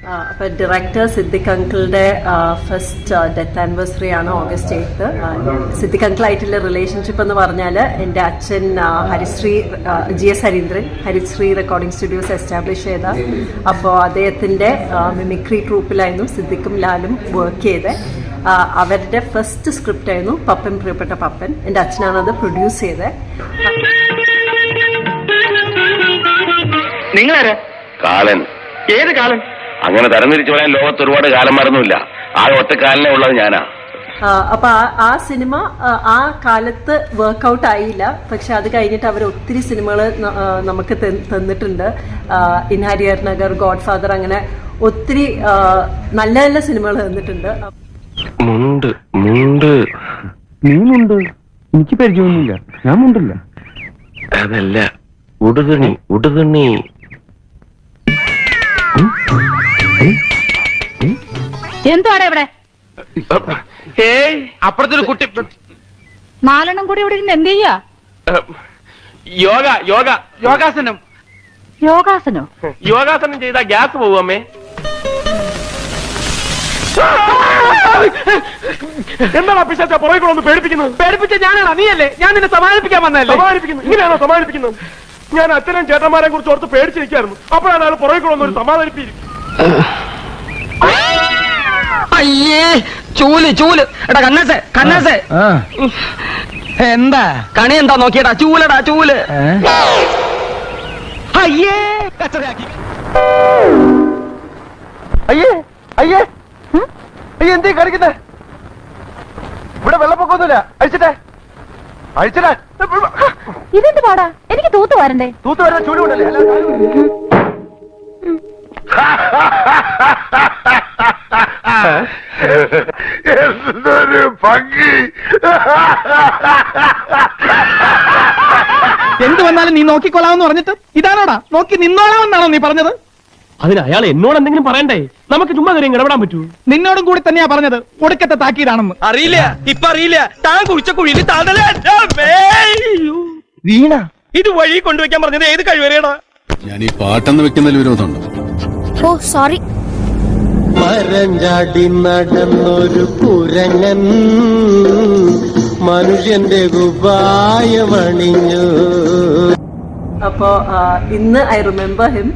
ആ, അപ്പൊ ഡയറക്ടർ സിദ്ദിഖ് അങ്കിളുടെ ഫസ്റ്റ് ഡെത്ത് ആനിവേഴ്സറി ആണ് ഓഗസ്റ്റ് എയ്ത്ത് സിദ്ദിഖ് അങ്കിൾ ആയിട്ടുള്ള റിലേഷൻഷിപ്പ് എന്ന് പറഞ്ഞാൽ എന്റെ അച്ഛൻ Harisree G S Harindran Harisree recording studios establish ചെയ്ത. അപ്പോൾ അദ്ദേഹത്തിന്റെ മിമിക്രി ട്രൂപ്പിലായിരുന്നു സിദ്ദിഖും ലാലും വർക്ക് ചെയ്ത്. അവരുടെ ഫസ്റ്റ് സ്ക്രിപ്റ്റ് ആയിരുന്നു പപ്പൻ പ്രിയപ്പെട്ട പപ്പൻ. എന്റെ അച്ഛനാണ് അത് പ്രൊഡ്യൂസ് ചെയ്തത് നിങ്ങളാരാ? കാലൻ ഏത് കാലം അങ്ങനെ തരംതിരിച്ചു പറയാൻ ലോകത്ത് ഒരുപാട് കാലന്മാരൊന്നുമില്ല. ആ ഒറ്റക്കാലിനെ ഉള്ളത് ഞാനാ. അപ്പൊ ആ- സിനിമ ആ, കാലത്ത് വർക്കൗട്ട് ആയില്ല. പക്ഷെ അത് കഴിഞ്ഞിട്ട് അവർ ഒത്തിരി സിനിമകൾ നമുക്ക് തന്നിട്ടുണ്ട്. ഇൻഹാരിയർ നഗർ ഗോഡ് ഫാദർ അങ്ങനെ ഒത്തിരി നല്ല നല്ല സിനിമകൾ തന്നിട്ടുണ്ട്. മുണ്ട് മുണ്ട്. നീനുണ്ട് എനിക്ക് പരിചയമൊന്നുമില്ല. ഞാൻ മുണ്ടില്ല. അതല്ല ഉടുതുണി ഉടുതുണി. എന്താണ് ഇവിടെ? ഏയ് അപ്പുറത്തൊരു കുട്ടി നാലെണ്ണം കൂടി ഇവിടെ ഇരുന്ന് എന്ത് ചെയ്യാ? യോഗ യോഗ യോഗാസനം. യോഗാസനോ? യോഗാസനം ചെയ്താ ഗ്യാസ് പോകും അമ്മേ. എന്താണ് പിശാച്ച പുറകെ ഒന്ന് പേടിപ്പിക്കുന്നത്? പേടിപ്പിച്ച ഞാനാണ്? നീയല്ലേ? ഞാൻ നിന്നെ സമാധാനിപ്പിക്കാൻ വന്നല്ലേ സമാധാനിപ്പിക്കുന്നു. ഇങ്ങനെയാണോ സമാധാനിപ്പിക്കുന്നത്? ഞാൻ അച്ഛനും ചേട്ടന്മാരെ കുറിച്ച് ഓർത്ത് പേടിച്ചിരിക്കായിരുന്നു അപ്പോഴാണ് ആൾ പുറകെ ഒന്ന് ഒരു സമാധാനിപ്പിക്കും അയ്യേ ചൂൽ ചൂൽ. എടാ കണ്ണാസെ കണ്ണാസെ. എന്താ? കണി എന്താ നോക്കിയടാ? ചൂലടാ ചൂൽ. അയ്യേ കച്ചറയാക്കി. അയ്യേ അയ്യേ. അയ്യേ എന്തേ കാണിക്കുന്നേ? ഇവിടെ വെള്ളപ്പൊക്കൊന്നുമില്ല അഴിച്ചിട്ടെ. അഴിച്ചിട്ടെ ഇതെന്ത് പാടാ? എനിക്ക് തൂത്ത് വരണ്ടേ? തൂത്ത് വരുന്ന ചൂട് കൊണ്ടല്ലേ? ഭംഗി. എന്ത് വന്നാലും നീ നോക്കിക്കൊള്ളാമെന്ന് പറഞ്ഞിട്ട്? ഇതാണോടാ നോക്കി നിന്നോളാമെന്നാണോ നീ പറഞ്ഞത്? അതിന് അയാൾ എന്നോട് എന്തെങ്കിലും പറയണ്ടേ? നമുക്ക് ചുമ്മാ കാര്യം ഇടപെടാൻ പറ്റൂ. നിന്നോടും കൂടി തന്നെയാ പറഞ്ഞത്. ഒടുക്കത്തെ താക്കീതാണെന്ന്. അറിയില്ല. ഇപ്പൊ അറിയില്ല. താൻ കുഴിച്ച കുഴിയിൽ വീണ. ഇത് വഴി കൊണ്ടുവയ്ക്കാൻ പറഞ്ഞത് ഏത് കഴിവരെയാണ് ഞാൻ ഈ പാട്ടെന്ന് വെക്കുന്നതിൽ വിരോധമുണ്ടോ? ഓ സോറി മരഞ്ചാടി നടന്നൊരു കുരങ്ങൻ മനുഷ്യന്റെ കുപായമണിഞ്ഞു അപ്പോൾ ഇന്ന് ഐ റിമെമ്പർ ഹിം.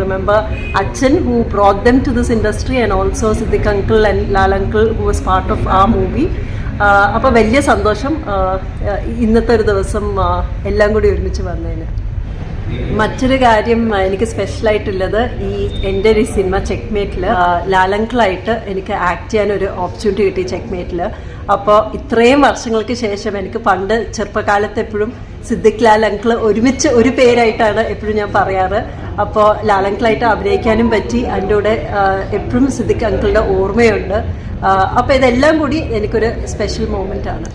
റിമെമ്പർ അച്ഛൻ who brought them to this industry and also Siddique uncle and Lal uncle who was part of ആ മൂവി അപ്പോൾ വലിയ സന്തോഷം. ഇന്നത്തെ ഒരു ദിവസം എല്ലാം കൂടി ഒരുമിച്ച് വന്നതിന്. മറ്റൊരു കാര്യം എനിക്ക് സ്പെഷ്യലായിട്ടുള്ളത് ഈ എന്റെ ഒരു സിനിമ ചെക്ക്മേറ്റിൽ ലാലങ്കിളായിട്ട് എനിക്ക് ആക്ട് ചെയ്യാൻ ഒരു ഓപ്പർച്യൂണിറ്റി കിട്ടി ചെക്ക്മേറ്റിൽ അപ്പോൾ ഇത്രയും വർഷങ്ങൾക്ക് ശേഷം എനിക്ക് പണ്ട് ചെറുപ്പകാലത്ത് എപ്പോഴും സിദ്ദിഖ് ലാൽ അങ്കിൾ ഒരുമിച്ച് ഒരു പേരായിട്ടാണ് എപ്പോഴും ഞാൻ പറയാറ്. അപ്പോൾ ലാൽ അങ്കിളായിട്ട് അഭിനയിക്കാനും പറ്റി. അതിന്റെ കൂടെ എപ്പോഴും സിദ്ദിഖ് അങ്കിളുടെ ഓർമ്മയുണ്ട്. അപ്പോൾ ഇതെല്ലാം കൂടി എനിക്കൊരു സ്പെഷ്യൽ മൊമെന്റ് ആണ്.